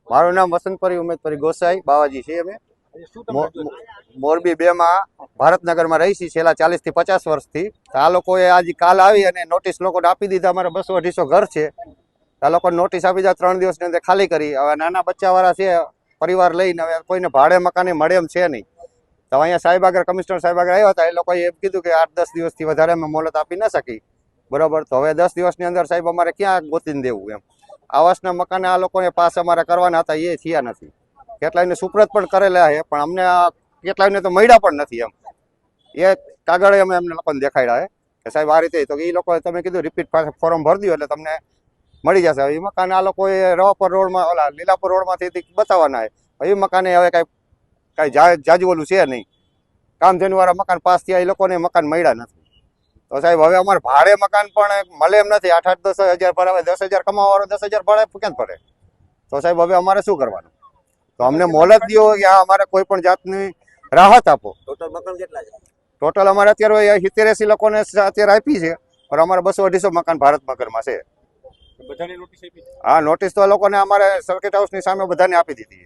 મારું નામ વસંતપરી ઉમેદપરી ગોસાઈ બાવાજી છે અમે. મોરબી બે માં ભારતનગરમાં રહી છીએ છેલ્લા ચાલીસથી પચાસ વર્ષથી. આ લોકોએ આજે કાલ આવી અને નોટિસ લોકોને આપી દીધા અમારે બસો અઢીસો ઘર છે. આ લોકોને નોટિસ આપી દીધા ત્રણ દિવસની અંદર ખાલી કરી. હવે નાના બચ્ચાવાળા છે પરિવાર લઈને હવે કોઈને ભાડે મકાને મળે એમ છે નહીં. તો અહીંયા સાહેબ આગળ કમિશનર સાહેબ આગળ આવ્યા હતા એ લોકોએ એમ કીધું કે આઠ દસ દિવસથી વધારે અમે મોહલત આપી ન શકી. બરોબર? તો હવે દસ દિવસની અંદર સાહેબ અમારે ક્યાં ગોતીને દેવું એમ? આવાસના મકાને આ લોકોને પાસ અમારે કરવાના હતા, એ થયા નથી. કેટલાયને સુપ્રત પણ કરેલા છે, પણ અમને આ કેટલાયને તો મળ્યા પણ નથી એમ. એ કાગળે અમે એમને લોકોને દેખાડ્યા છે. કે સાહેબ, આ રીતે તો એ લોકોએ તમે કીધું રિપીટ ફોર્મ ભરી દો એટલે તમને મળી જશે. હવે એ મકાન આ લોકોએ રવાપર રોડમાં, ઓલા લીલાપુર રોડમાંથી બતાવવાના છે. એ મકાને હવે કાંઈ કાંઈ જાજુ ઓલું છે નહીં. કામ વાળા મકાન પાસ થયા એ લોકોને મકાન મળ્યા નથી. તો સાહેબ હવે અમારે ભાડે મકાન પણ મળે એમ નથી. આઠ આઠ દસ હજાર ભરાવે દસ હજાર કમાવાળો દસ હજાર ભાડે કેમ પડે તો સાહેબ હવે અમારે શું કરવાનું? તો અમને મોહલત દો કે આ અમારે કોઈ પણ જાતની રાહત આપો. ટોટલ મકાન કેટલા છે? ટોટલ અમારે અત્યારે સિત્તેર એસી લોકોને અત્યારે આપી છે પણ અમારે બસો અઢીસો મકાન ભારત મગરમાં છે. હા નોટિસ તો લોકોને અમારે સર્કિટ હાઉસની સામે બધાને આપી દીધી છે.